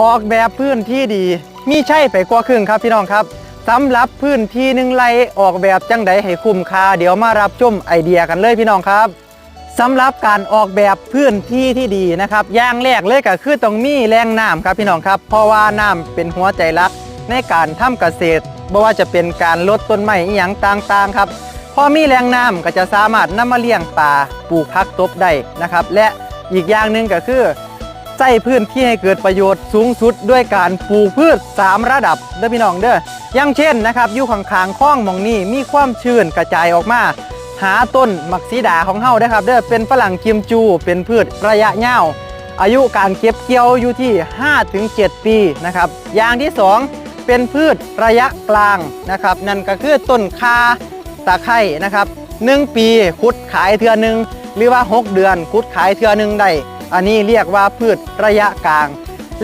ออกแบบพื้นที่ดี มีใช่ไปกว่าครึ่งครับพี่น้องครับสำหรับพื้นที่หนึ่งไร่ออกแบบจังใดให้คุ้มค่าเดี๋ยวมารับชมไอเดียกันเลยพี่น้องครับสำหรับการออกแบบพื้นที่ที่ดีนะครับอย่างแรกเลยก็คือต้องมีแรงน้ำครับพี่น้องครับ เพราะว่าน้ำเป็นหัวใจหลักในการทำเกษตรไม่ว่าจะเป็นการลดต้นไม้อหย่างต่างๆครับพอมีแรงน้ำก็จะสามารถนำมาเลี้ยงปลาปลูกพักตบได้นะครับ และอีกอย่างหนึ่งก็คือ ใช้พื้นที่ให้เกิดประโยชน์สูงสุดด้วยการปลูกพืช 3 ระดับเด้อพี่น้องเด้ออย่างเช่นนะครับอยู่ข้างๆคลองมองนี้มีความชื้นกระจายออกมา หาต้นมักซีดาของเฮาได้ครับเด้อเป็นฝรั่งกิมจู เป็นพืชระยะยาวอายุการเก็บเกี่ยวอยู่ที่ 5-7 ปีนะครับอย่างที่ 2 เป็นพืชระยะกลางนะครับ นั่นก็คือต้นคาตะไคร่นะครับ 1 ปีคุดขายเทือหนึ่งหรือว่า 6 เดือนคุดขายเทือหนึ่งได้ อันนี้เรียกว่าพืชระยะกลาง